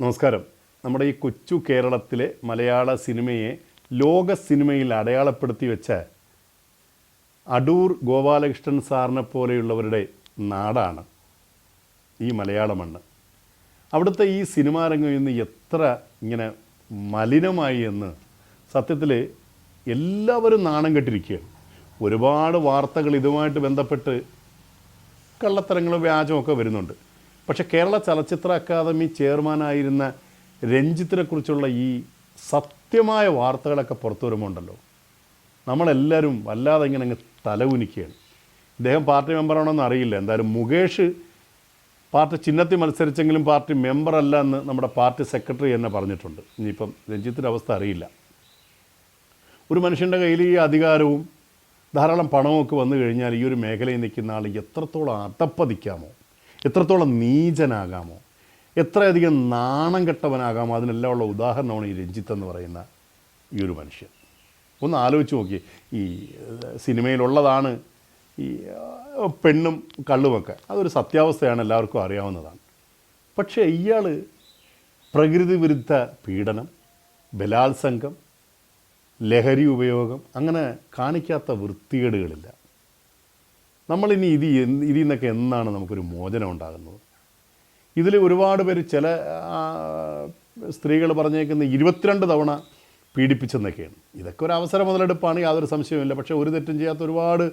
നമസ്കാരം. നമ്മുടെ ഈ കൊച്ചു കേരളത്തിലെ മലയാള സിനിമയെ ലോക സിനിമയിൽ അടയാളപ്പെടുത്തി വെച്ച അടൂർ ഗോപാലകൃഷ്ണൻ സാറിനെ പോലെയുള്ളവരുടെ നാടാണ് ഈ മലയാള മണ്ണ്. അവിടുത്തെ ഈ സിനിമാ രംഗം ഇന്ന് എത്ര ഇങ്ങനെ മലിനമായി എന്ന് സത്യത്തിൽ എല്ലാവരും നാണം കെട്ടിരിക്കുകയാണ്. ഒരുപാട് വാർത്തകൾ ഇതുമായിട്ട് ബന്ധപ്പെട്ട് കള്ളത്തരങ്ങളും വ്യാജമൊക്കെ വരുന്നുണ്ട്. പക്ഷേ കേരള ചലച്ചിത്ര അക്കാദമി ചെയർമാനായിരുന്ന രഞ്ജിത്തിനെക്കുറിച്ചുള്ള ഈ സത്യമായ വാർത്തകളൊക്കെ പുറത്തു വരുമ്പോൾ ഉണ്ടല്ലോ നമ്മളെല്ലാവരും വല്ലാതെ ഇങ്ങനെ അങ്ങ് തലകുനിക്കുകയാണ്. ഇദ്ദേഹം പാർട്ടി മെമ്പറാണോന്ന് അറിയില്ല. എന്തായാലും മുകേഷ് പാർട്ടി ചിഹ്നത്തിൽ മത്സരിച്ചെങ്കിലും പാർട്ടി മെമ്പറല്ല എന്ന് നമ്മുടെ പാർട്ടി സെക്രട്ടറി തന്നെ പറഞ്ഞിട്ടുണ്ട്. ഇനിയിപ്പം രഞ്ജിത്തിന്റെ അവസ്ഥ അറിയില്ല. ഒരു മനുഷ്യന്റെ കയ്യിൽ ഈ അധികാരവും ധാരാളം പണമൊക്കെ വന്നു കഴിഞ്ഞാൽ ഈ ഒരു മേഖലയിൽ നിൽക്കുന്ന ആൾ എത്രത്തോളം അധപ്പതിക്കാമോ എത്രത്തോളം നീചനാകാമോ എത്രയധികം നാണം കെട്ടവനാകാമോ അതിനെല്ലാം ഉള്ള ഉദാഹരണമാണ് ഈ രഞ്ജിത്ത് എന്ന് പറയുന്ന ഈ ഒരു മനുഷ്യൻ. ഒന്ന് ആലോചിച്ച് നോക്കി ഈ സിനിമയിലുള്ളതാണ് ഈ പെണ്ണും കള്ളുമൊക്കെ. അതൊരു സത്യാവസ്ഥയാണ് എല്ലാവർക്കും അറിയാവുന്നതാണ്. പക്ഷേ ഇയാൾ പ്രകൃതി വിരുദ്ധ പീഡനം ബലാത്സംഗം ലഹരി ഉപയോഗം അങ്ങനെ കാണിക്കാത്ത വൃത്തികേടുകളില്ല. നമ്മളിനി ഇത് ഇതിൽ നിന്നൊക്കെ എന്നാണ് നമുക്കൊരു മോചനം ഉണ്ടാകുന്നത്? ഇതിൽ ഒരുപാട് പേര് ചില സ്ത്രീകൾ പറഞ്ഞേക്കുന്ന ഇരുപത്തിരണ്ട് തവണ പീഡിപ്പിച്ചെന്നൊക്കെയാണ്. ഇതൊക്കെ ഒരു അവസര മുതലെടുപ്പാണ് യാതൊരു സംശയവുമില്ല. പക്ഷേ ഒരു തെറ്റും ചെയ്യാത്ത ഒരുപാട്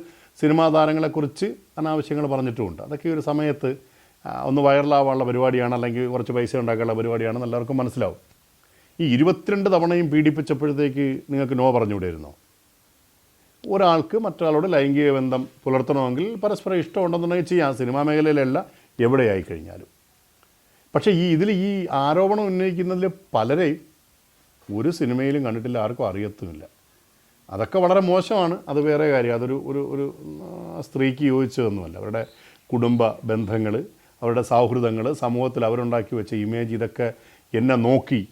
സിനിമാ താരങ്ങളെക്കുറിച്ച് അനാവശ്യങ്ങൾ പറഞ്ഞിട്ടുമുണ്ട്. അതൊക്കെ ഒരു സമയത്ത് ഒന്ന് വൈറലാവാനുള്ള പരിപാടിയാണ് അല്ലെങ്കിൽ കുറച്ച് പൈസ ഉണ്ടാക്കാനുള്ള പരിപാടിയാണെന്ന് എല്ലാവർക്കും മനസ്സിലാവും. ഈ ഇരുപത്തിരണ്ട് തവണയും പീഡിപ്പിച്ചപ്പോഴത്തേക്ക് നിങ്ങൾക്ക് നോ പറഞ്ഞുകൂടെയിരുന്നോ? ഒരാൾക്ക് മറ്റൊരാളോട് ലൈംഗിക ബന്ധം പുലർത്തണമെങ്കിൽ പരസ്പരം ഇഷ്ടമുണ്ടെന്നുണ്ടെങ്കിൽ ചെയ്യാം. സിനിമാ മേഖലയിലല്ല എവിടെയായി കഴിഞ്ഞാലും പക്ഷേ ഈ ഇതിൽ ഈ ആരോപണം ഉന്നയിക്കുന്നതിൽ പലരെയും ഒരു സിനിമയിലും കണ്ടിട്ടില്ല ആർക്കും അറിയത്തുമില്ല. അതൊക്കെ വളരെ മോശമാണ്. അത് വേറെ കാര്യം. അതൊരു ഒരു ഒരു സ്ത്രീക്ക് യോജിച്ചതൊന്നുമല്ല. അവരുടെ കുടുംബ ബന്ധങ്ങൾ അവരുടെ സൗഹൃദങ്ങൾ സമൂഹത്തിൽ അവരുണ്ടാക്കി വെച്ച ഇമേജ് ഇതൊക്കെ എന്നെ നോക്കി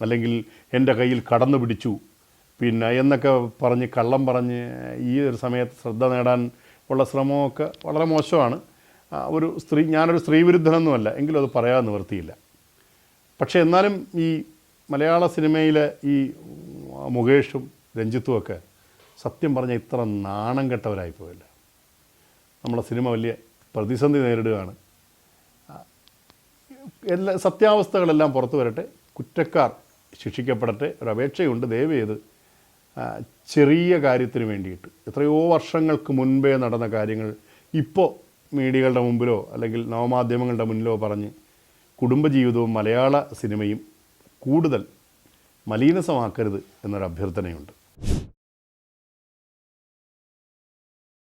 അല്ലെങ്കിൽ എന്റെ കയ്യിൽ കടന്നു പിടിച്ചു പിന്നെ എന്നൊക്കെ പറഞ്ഞ് കള്ളം പറഞ്ഞ് ഈ ഒരു സമയത്ത് ശ്രദ്ധ നേടാൻ ഉള്ള ശ്രമമൊക്കെ വളരെ മോശമാണ്. ഒരു സ്ത്രീ ഞാനൊരു സ്ത്രീ വിരുദ്ധനൊന്നുമല്ല എങ്കിലും അത് പറയാൻ നിവൃത്തിയില്ല. പക്ഷേ എന്നാലും ഈ മലയാള സിനിമയിലെ ഈ മുകേഷും രഞ്ജിത്തും ഒക്കെ സത്യം പറഞ്ഞ ഇത്ര നാണം കെട്ടവരായി പോയല്ല. നമ്മളെ സിനിമ വലിയ പ്രതിസന്ധി നേരിടുകയാണ്. എല്ലാ സത്യാവസ്ഥകളെല്ലാം പുറത്തു വരട്ടെ. കുറ്റക്കാർ ശിക്ഷിക്കപ്പെടട്ടെ. ഒരു അപേക്ഷയുണ്ട് ദയവ് ചെയ്ത്. ചെറിയ കാര്യത്തിന് വേണ്ടിയിട്ട്. എത്രയോ വർഷങ്ങൾക്ക് മുൻപേ നടന്ന കാര്യങ്ങൾ ഇപ്പോൾ മീഡിയകളുടെ മുമ്പിലോ അല്ലെങ്കിൽ നവമാധ്യമങ്ങളുടെ മുന്നിലോ പറഞ്ഞ് കുടുംബജീവിതവും മലയാള സിനിമയും കൂടുതൽ മലീനസമാക്കരുത് എന്നൊരു അഭ്യർത്ഥനയുണ്ട്